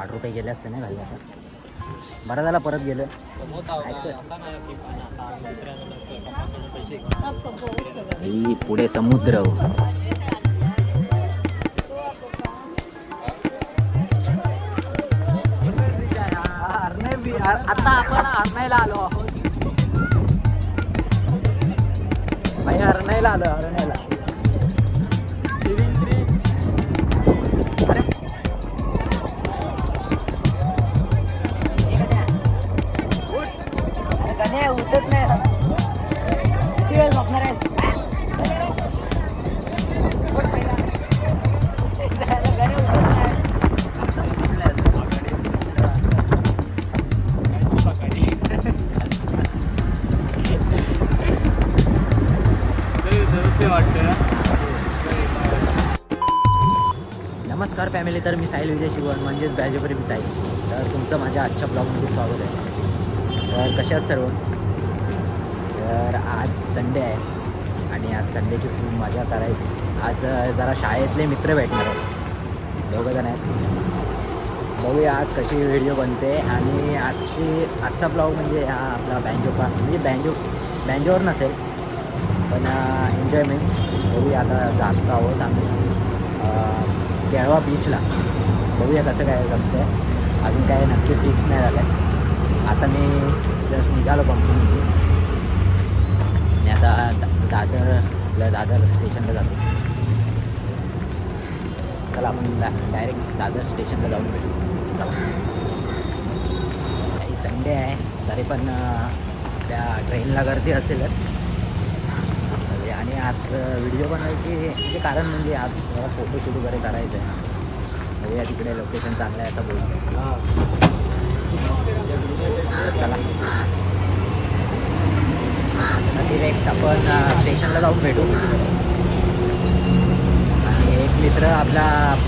आठ रुपये गेले असते नाही घालले आता. बरं झाला परत गेलं. ही पुढे समुद्र. आता आपण अरणायला आलो आहोत. भाई आलो अरण्याला नमस्कार फॅमिली तर मी साहिल विजय शिवण म्हणजेच बॅजोपरी मी साहिल. तर तुमचं माझ्या आजच्या ब्लॉगमध्ये स्वागत आहे. तर कसे आहात सर्व? तर आज संडे आहे आणि आज संडेची खूप मजा करायची आज जरा शाळेतले मित्र भेटणार आहेत. दोघं जण आहेत. बघूया आज कशी व्हिडिओ बनते आणि आजची आजचा ब्लॉग म्हणजे हा आपला बँजो म्हणजे बँजो बँजोवर नसेल पण एन्जॉयमेंट बघूया आता जात आहोत आम्ही. केळवा बीचला बघूया कसं काय जमतं आहे अजून काय नक्की फिक्स नाही झालं आहे आता मी जस्ट निघालो पंक्चरमध्ये आणि आता दा- दादर आपल्या दादर स्टेशनला जातो. चला आपण डायरेक्ट दादर स्टेशनला जाऊन भेटू. काही संडे आहे तरी पण त्या ट्रेनला गर्दी असेलच आणि आज व्हिडिओ बनवायची म्हणजे कारण म्हणजे आज मला फोटोशूट वगैरे करायचं आहे. म्हणजे बघूया तिकडे लोकेशन चांगलं आहे असं बोलतो चला. डिरेक्ट आपण स्टेशनला जाऊन भेटू. आणि एक मित्र आपला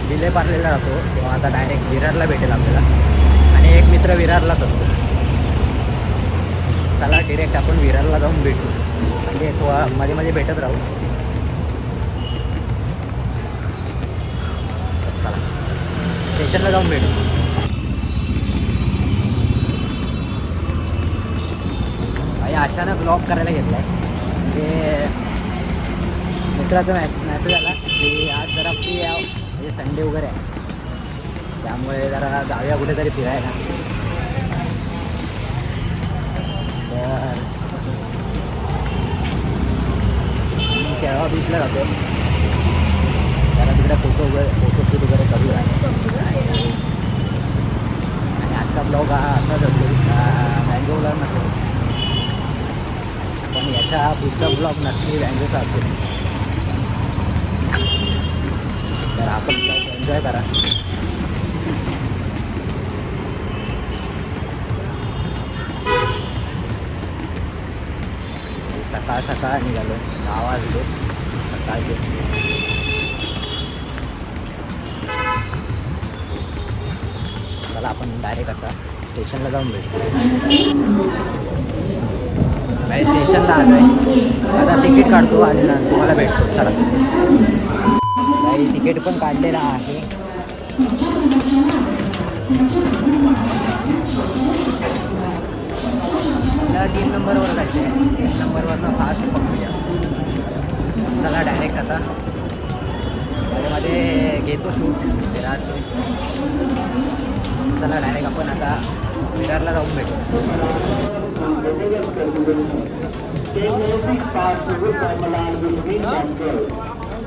विले पार्लेला राहतो तेव्हा आता डायरेक्ट विरारला भेटेल आपल्याला. आणि एक मित्र विरारलाच असतो. चला डिरेक्ट आपण विरारला जाऊन भेटू. म्हणजे तो मध्ये मध्ये भेटत राहू. चला. स्टेशनला जाऊन भेटू. भाई अचानक ब्लॉग करायला घेतला आहे म्हणजे मित्राचा मॅस मॅसेज आला की आज जरा फ्री या म्हणजे संडे वगैरे आहे. त्यामुळे जरा जाऊया कुठेतरी फिरायला. तर केळवा बीचला जातो जरा तिकडे फोटो वगैरे फोटोशूट वगैरे करूया आणि आणि आजचा ब्लॉग हा असाच असेल बँजो नसेल. पण याच्या पुढचा ब्लॉग नक्की बँजोचा असेल. तर आपण एन्जॉय करा. सकाळ सकाळ निघालो दहा वाजले. सकाळचे. चला आपण डायरेक्ट आता स्टेशनला जाऊन भेटतो नाही स्टेशनला आलो आहे आता तिकीट काढतो आणि तुम्हाला भेटतो. चला. काही तिकीट पण काढलेलं आहे. आपल्याला तीन नंबरवर जायचं आहे तीन नंबरवरनं फास्ट पकडूया. चला डायरेक्ट आता. त्याच्यामध्ये घेतो शूट विरारचे चला डायरेक्ट आपण आता विरारला जाऊन भेटू.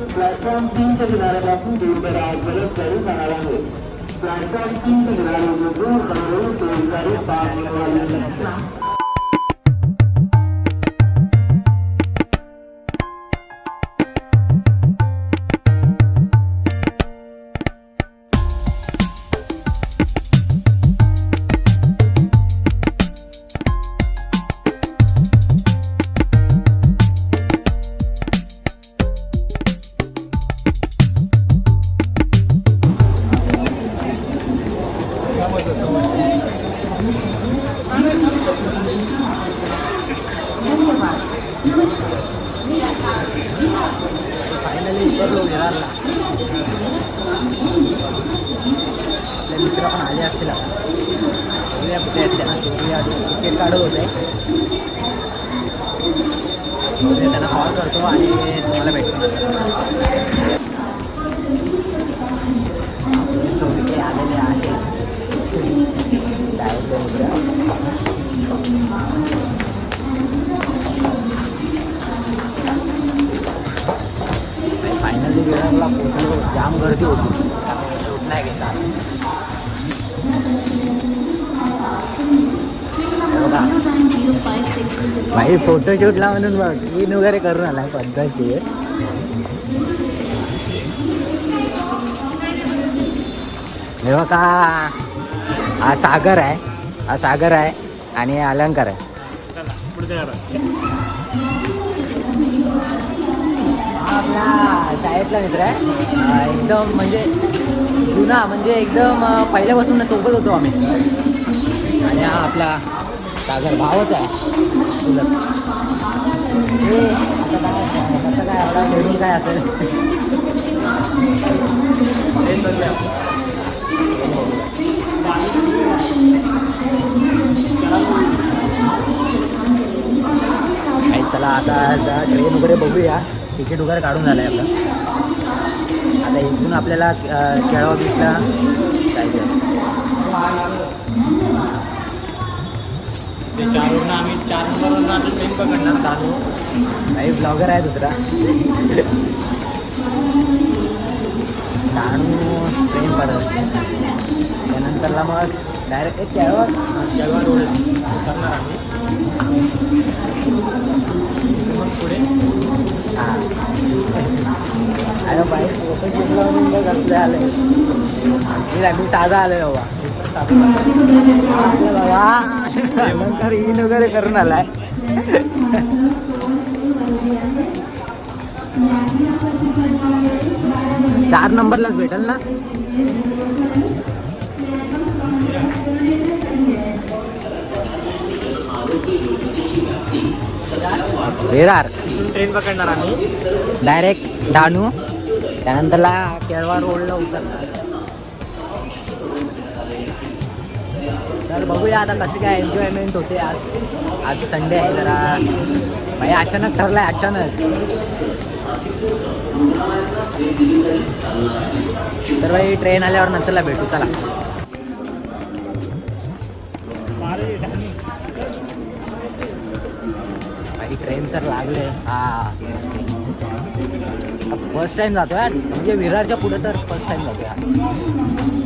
प्लॅटफॉर्म तीनच्या किनाऱ्यापासून दूरवर आज बरंच जाणार आहे प्लॅटफॉर्म तीनच्या किनाऱ्यावर दूर हळूहळू टोलगाडी पास विरारला पोहोचलो जाम गर्दी होती. त्यामुळे शूट नाही घेता भाई फोटोशूटला म्हणून बघ इन वगैरे करून आला पद्धतशीर हे बघा. हा सागर आहे. हा सागर आहे आणि अलंकार आहे. शाळेतला मित्र आहे. एकदम म्हणजे जुना म्हणजे एकदम पहिल्यापासून सोबत होतो आम्ही. आणि हा आपला सागर भावच आहे. चुलत. काय कसं काय आपला शेड्यूल काय असेल? चला आता ट्रेन वगैरे बघूया. तिकीट वगैरे काढून झालं आहे आपलं. आता इथून आपल्याला केळवा बीचला जायचं चारवरून आम्ही चार नंबरवरून आता ट्रेन पकडणार दादू काही ब्लॉगर आहे दुसरा. डहाणू ट्रेन परत त्यानंतरला मग डायरेक्ट एक केळवा. जळवा रोड उतरणार आम्ही. मग पुढे. हां. आणि बाई फोटो शिकलो मी कसले आले. मी नाही, मी साधा आलोय बाबा. बाबा नंतर इन वगैरे करून आलाय. चार नंबरलाच भेटेल ना? विरार ट्रेन पकडणार आम्ही. डायरेक्ट डहाणू त्यानंतरला केळवा रोडला उतरणार. तर बघूया आता कशी काय एन्जॉयमेंट होते आज. आज संडे आहे जरा. भाई अचानक ठरलाय अचानक. तर भाई ट्रेन आल्यावर नंतरला भेटू चला. ट्रेन हा. फर्स्ट टाइम जातोय यार म्हणजे विरारच्या पुढे तर फर्स्ट टाइम जातोय यार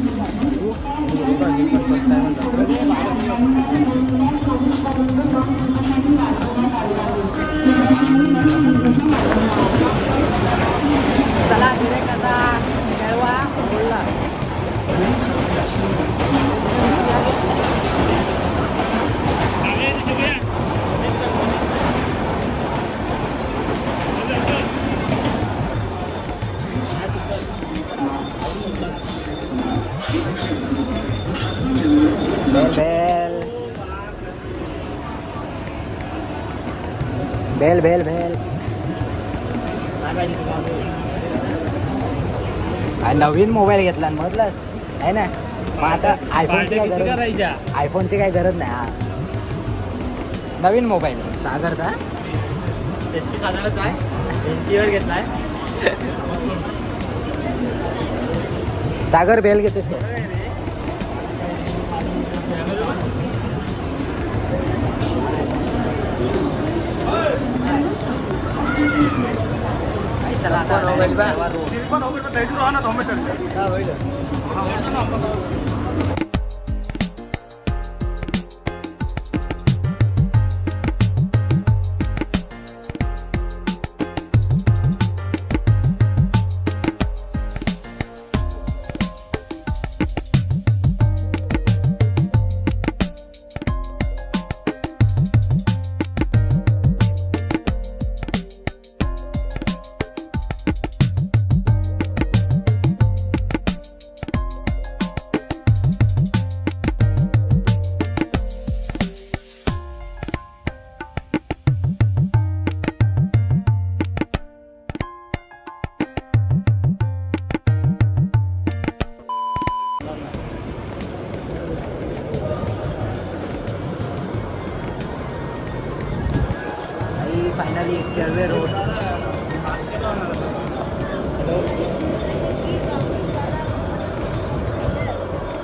बेल बेल बेल बेल हा, नवीन मोबाईल घेतला म्हटलंस आहे ना? मग आता आयफोनची काय गरज आयफोनची काही गरज नाही हा. नवीन मोबाईल सागरचा? सागर बेल घेतेस काय काही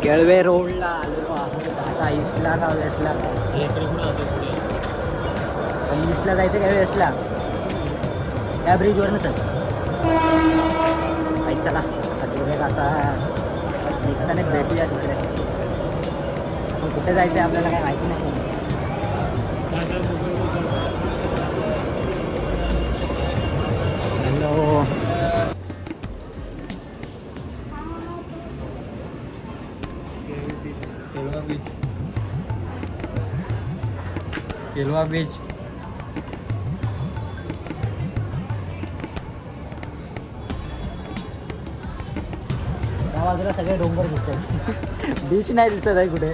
केळवे रोडला आलेलो आहोत आता ईस्टला का वेस्टला? इकडे ईस्टला जायचं काय वेस्टला? त्या ब्रिजवरनं चल काही चला. आता तिकडे आता. निघताना भेटूया तिकडे. पण कुठे जायचं आहे आपल्याला काय माहिती नाही. हॅलो. बीच त्या बाजूला सगळे डोंगर दिसत बीच नाही दिसत आहे कुठे.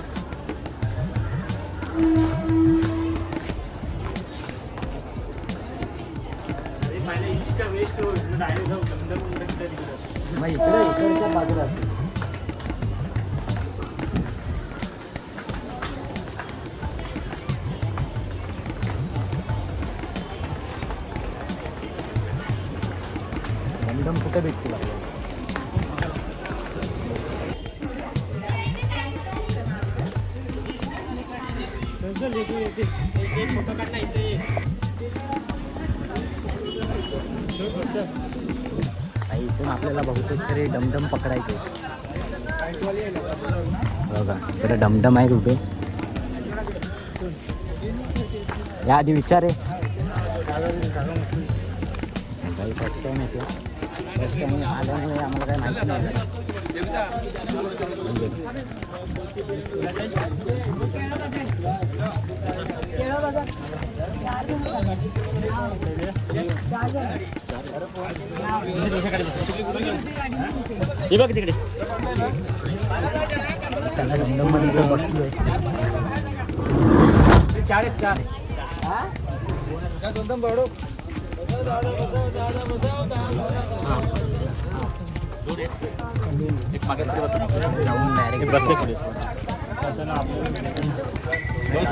डमडम आहेत उभे या आधी विचार आहे काही फर्स्ट टाईम येते फर्स्ट टाईम आल्यामुळे आम्हाला काही माहिती नाही बघ तिकडे त्याला डमडममध्ये इथं बसलोय. चार आहेत चार जाऊन डायरेक्ट बसले पुढे. भाई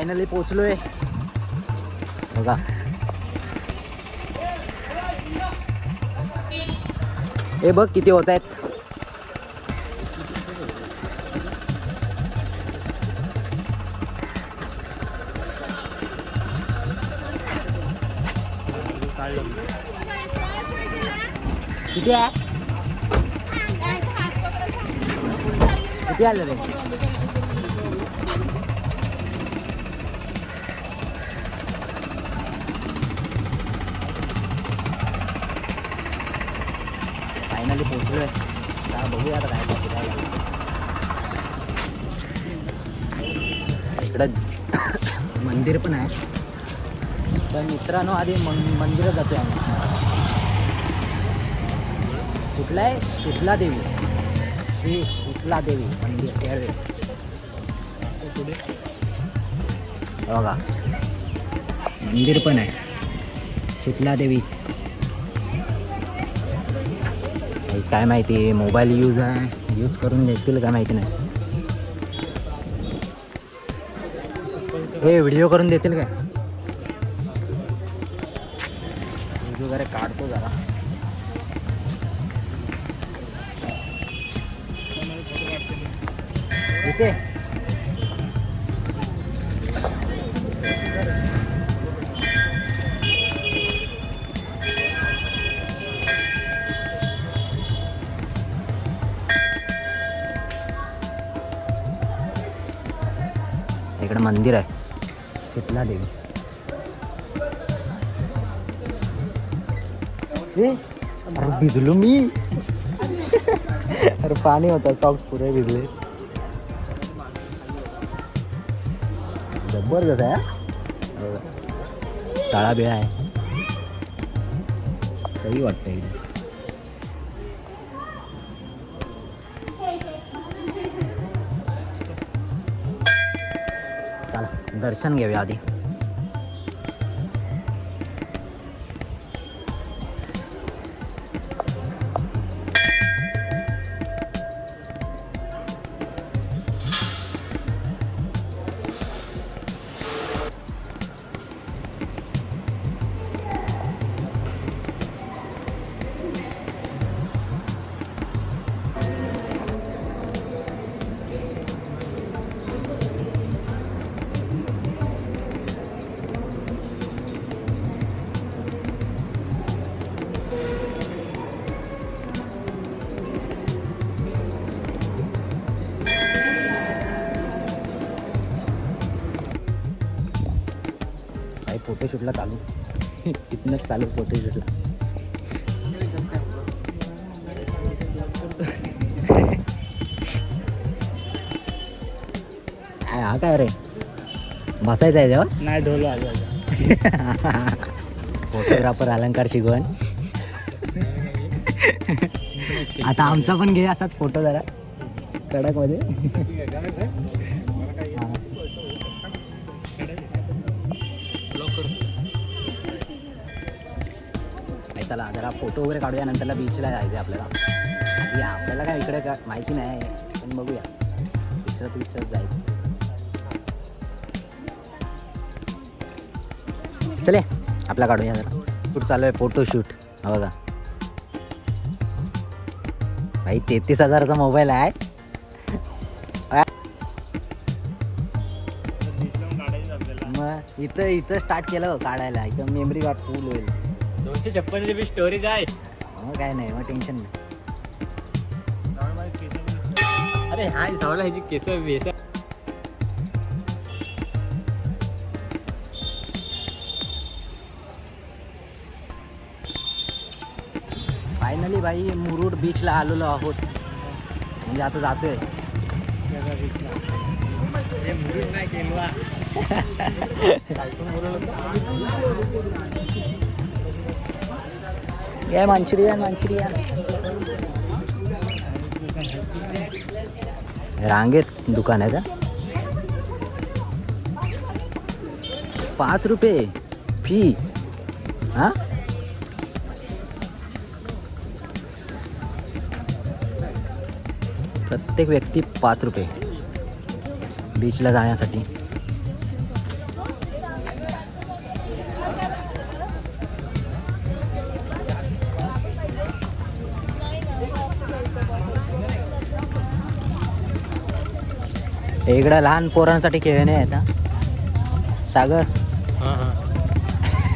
फायनली पोचलोय बघा. हे बघ किती होत आहेत. किती आहे? किती आलं रे फायनली पोहोचलोय आता बघूया आता काय इकडं मंदिर पण आहे. तर मित्रांनो आधी मन मंदिरात जातो आम्ही. कुठलं आहे? शीतला देवी श्री शीतला देवी मंदिर केळवे बघा. मंदिर पण आहे. शीतला देवी काय माहिती मोबाईल यूज आहे. यूज करून देतील काय माहिती नाही. हे व्हिडिओ करून देतील काय? व्हिडिओ वगैरे काढतो जरा. इथे. मंदिर आहे. शीतला देवी ए, अरे भिजलो मी. अरे पाणी होता सॉक्स पुरे भिजले. जबरदस्त आहे हो. तळा काळा बिळा आहे. सही वाटतं दर्शन घेऊया आधी फोटोशूटला चालू. तिथनंच चालू फोटोशूटला हा काय रे? बसायचं आहे जेव्हा नाही ढोल फोटोग्राफर अलंकार शिकवण आता आमचा पण घे असाच फोटो जरा. कडक चला जरा फोटो वगैरे काढूया नंतरला बीचला जायचं आपल्याला. या आपल्याला काय इकडे का माहिती नाही पण बघूया. पिक्चर पिक्चर जायचं चले आपला काढूया जरा. कुठं चालू आहे फोटोशूट हा बघा. भाई तेहतीस हजाराचा मोबाईल आहे. मग इथं इथं स्टार्ट केलं हो काढायला. इथं मेमरी कार्ड फुल होईल. दोनशे छप्पन बी स्टोरेज आहे मग काय नाही मग टेन्शन नाही. अरे हा सावला ह्याची केस बेस फायनली भाई मुरुड बीचला आलेलो आहोत. म्हणजे आता जातोय. नाही केलवा या मांचुरियन मांचुरियन रांगेत दुकान आहे का? पाच रुपये. फी. हा? प्रत्येक व्यक्ती पाच रुपये. बीचला जाण्यासाठी. इकडं लहान पोरांसाठी खेळणे आहेत ना सागर.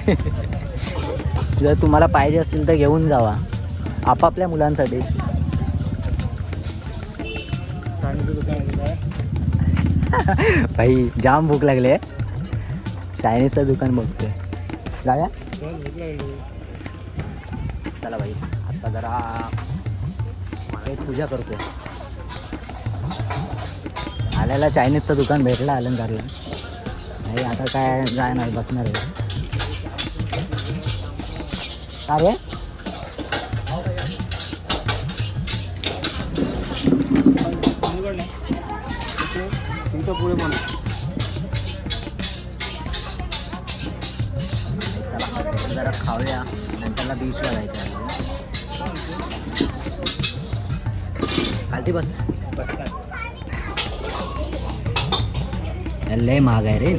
जर तुम्हाला पाहिजे असेल तर घेऊन जावा. आपापल्या मुलांसाठी. आहे भाई जाम भूक लागले चायनीजचं दुकान बघतोय. जाऊया चला भाई आता जरा पूजा करतोय. आल्याला चायनीजचं दुकान भेटलं अलंकारला नाही आता काय जाय नाही बसणार आहे. का रे पुढे पण जरा खाऊया. नंतरला बीचला जायचं आहे. खालती बस. लय महाग आहे रे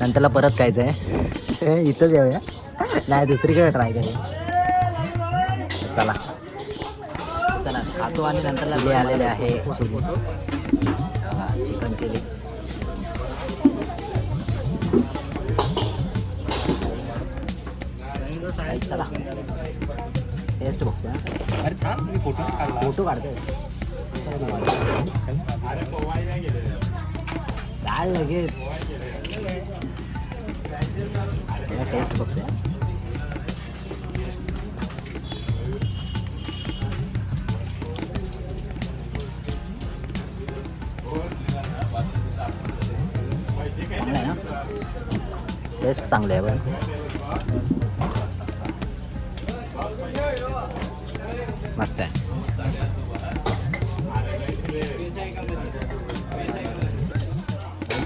नंतरला परत खायचं आहे इथंच येऊया. नाही दुसरीकडे ट्राय करूया. चला. चला खातो आणि नंतरला आलेले आहे. फोटो काढला. फोटो काढतोय. काय लगेच? टेस्ट बघतोय टेस्ट चांगली आहे बरं. मस्त आहे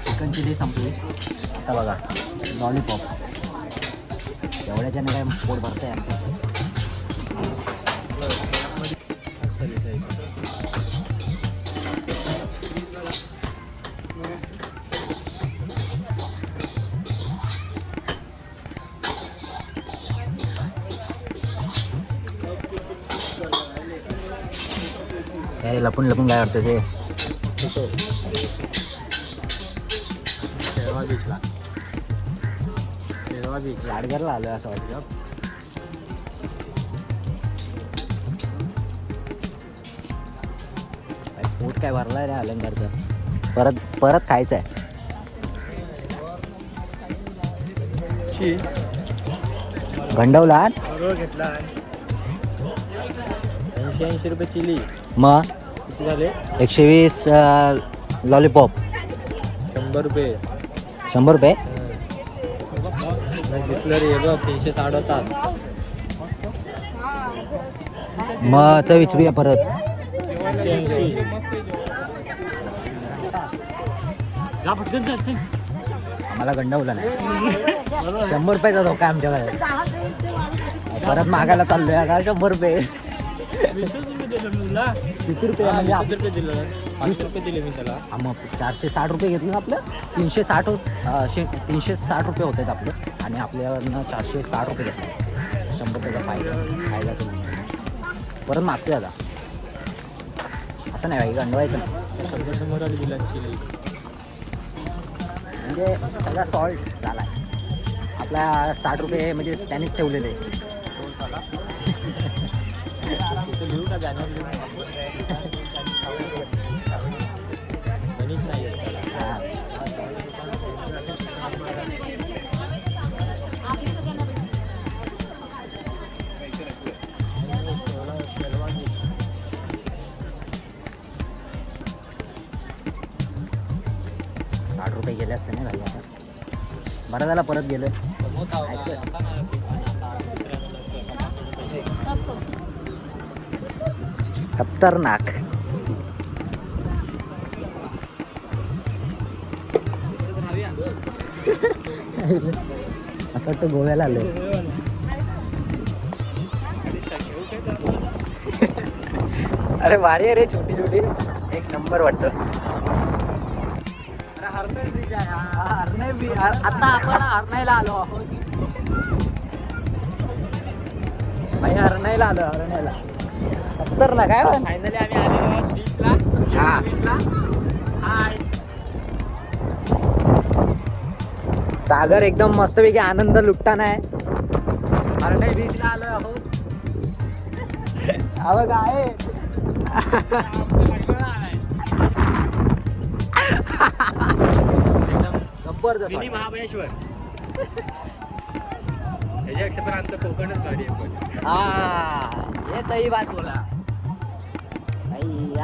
चिकन चिली संपली. आता बघा लॉलीपॉप एवढ्याच्याने काय पोट भरतंय आमचं? लपून लपून काय वाटतं ते? बीचला शेरवा बीच आलो असं पोट काय भरलाय रे अलंकारचं. परत परत खायचं आहे रोल घेतला. ऐंशी ऐंशी रुपये चिली. मग? किती झाले? एकशे वीस लॉलीपॉप. शंभर रुपये. शंभर रुपये? हे बघ तीनशे साठ होतात. मग तर विचारूया परत. ऐंशी. आम्हाला गंडवलं नाही. शंभर रुपयाचा धोका आमच्याकडे. परत मागायला चाललोय आता शंभर रुपये. वीसच रुपये दिलं मी तुला किती रुपये म्हणजे वीस आप- रुपये दिलं पाचशे रुपये दिले मी त्याला. मग चारशे साठ रुपये घेतलं ना आपलं? तीनशे साठ होत अं, शे तीनशे साठ रुपये होत आहेत आपलं. आणि आपल्यावरनं चारशे साठ रुपये घेतलं. शंभर रुपयाचा फायदा फायदा तुम्ही परत मागतोय आता. असं नाही भाई गंडवायचं नाही. शंभर शंभर वाली दिला चिली म्हणजे सगळा सॉल्ट झाला आपला साठ रुपये म्हणजे त्यानेच ठेवलेले. तिथे लिहू का बॅनर लिहू गणित नाही येत त्याला हा. साठ रुपये गेले असते नाही. भाई आता बरं झाला परत गेलो खतरनाक असं वाटतं गोव्याला आलोय. अरे भारी आहे रे छोटी छोटी. एक नंबर वाटतं. आता आपण हरणायला आलो आहोत. भाई हरणायला आलो हरणायला. खतरनाक काय पण फायनली आम्ही आलेलो बीचला हा. बीचला हाय सागर एकदम मस्तपैकी आनंद लुटताना आहे. बीचला आलो आहोत अहो. काय जबरदस्त मिनी वाटलं. महाबळेश्वर. पण आमचं कोकणच भारी आहे पण. हा हे सही बात बोला.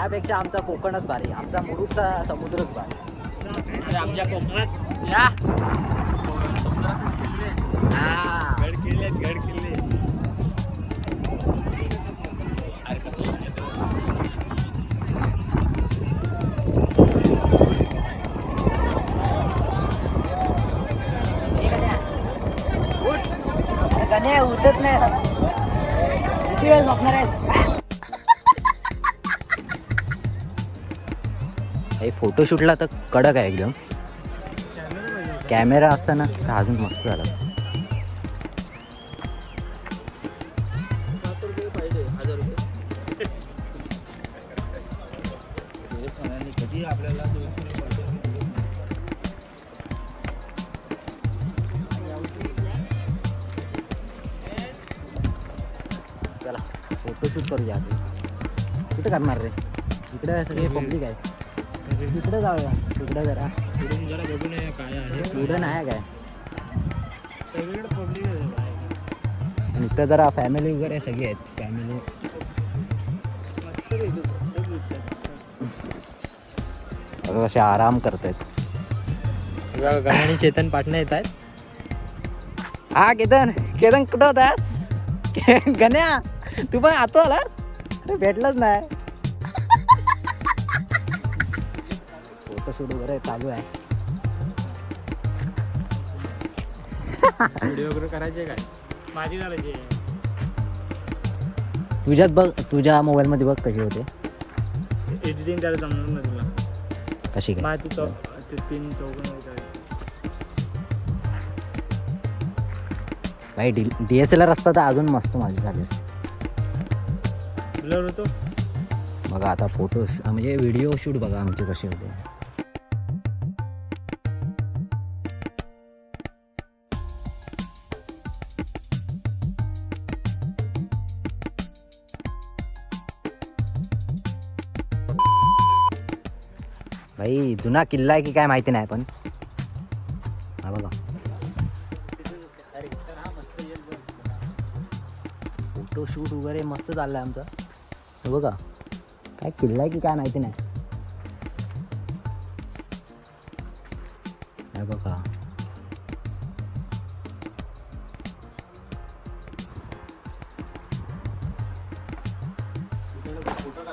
यापेक्षा आमचा कोकणच भारी आमचा मुरुडचा समुद्रच भारी आमच्या कोकणात या समुद्रातच किल्ले हा गड किल्ले गड किल्ले अरे कसं उठत नाही किती वेळ झोपणार आहे फोटोशूटला तर कडक आहे एकदम. कॅमेरा असताना तर अजून मस्त झाला. चला फोटोशूट करूया आधी. कुठे करणार रे? इकडे सगळे पब्लिक आहे तिकडे जाऊया. तिकडे जरा. जरा बघून ये काय आहे. नाही काय? सगळीकडे पब्लिक आहे? बाहेर. आणि इथं जरा फॅमिली वगैरे सगळे आहेत. फॅमिली. कसे आराम करतायत. आणि चेतन पाटणं येत आहेत. हा केतन. केतन कुठं होतास? गण्या तू पण आता आलास? भेटलंच नाही. फोटोशूट वगैरे चालू आहे. व्हिडिओ वगैरे करायचे काय? माझी करायची. तुझ्यात बघ तुझ्या मोबाईलमध्ये बघ कशी होते. एडिटिंग त्याला जमणार नाही तुला. कशी काय? माझी चौ ते तीन चौकोन करायची. भाई D D S L R असता तर अजून मस्त माझी झाली असती. ब्लर होतो बघा आता फोटो म्हणजे व्हिडिओ शूट बघा आमचे कसे होते. जुना किल्ला आहे की काय माहिती नाही पण. हा बघा. फोटो शूट वगैरे मस्त चाललंय आमचं. हे बघा. काय किल्ला आहे की काय माहिती नाही. बघा. चला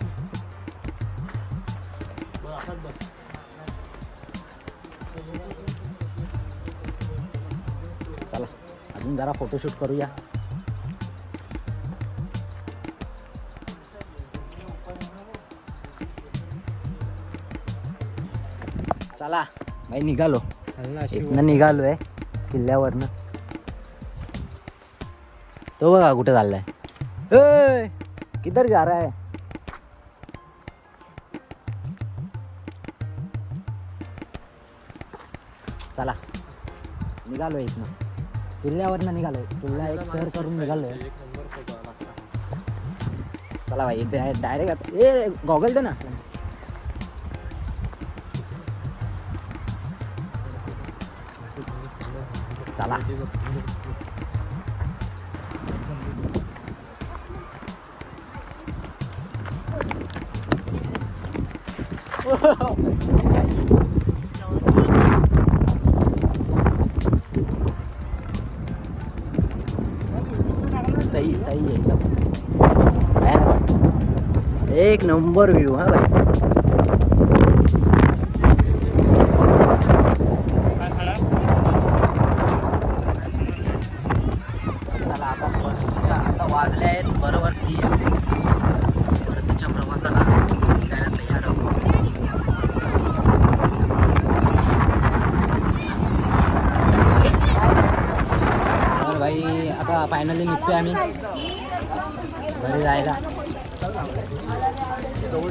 अजून जरा फोटोशूट करूया. चला भाई निघालो. इथनं निघालो आहे किल्ल्यावरनं. तो बघा कुठे चाललाय. ए, किधर जा रहा है? चला निघालोय इथनं. किल्ल्यावरनं निघालो किल्ला एक सर करून निघालो चला भाई डायरेक्ट आता. ए गॉगल दे ना. चला. Oh एक नंबर व्ह्यू हा भाई चला आता परतीच्या आता वाजले आहेत बरोबर तीन. परतीच्या प्रवासाला निघायला तयार आहोत. तर भाई आता फायनली निघतोय आम्ही. घरी जायला.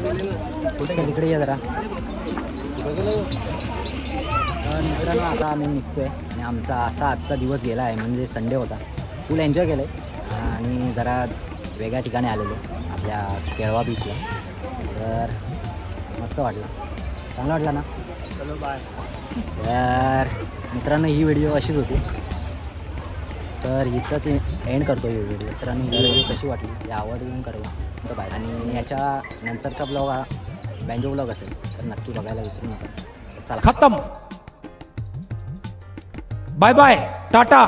तिकडे ये जरा. तर मित्रांनो आता आम्ही निघतोय आणि आमचा असा आजचा दिवस गेला आहे म्हणजे संडे होता. फुल एन्जॉय केलं आहे आणि जरा वेगळ्या ठिकाणी आलेलो आपल्या केळवा बीचला तर मस्त वाटलं. चांगलं वाटलं ना? चलो बाय तर मित्रांनो ही व्हिडिओ अशीच होती. तर इथंच एंड करतो ही व्हिडिओ मित्रांनो ही व्हिडिओ कशी वाटली? ती आवडून करा तर बाय आणि याच्या नंतरचा ब्लॉग हा बँजो ब्लॉग असेल तर नक्की बघायला विसरू नका. चला. खतम. Bye bye Tata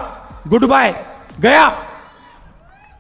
goodbye गया.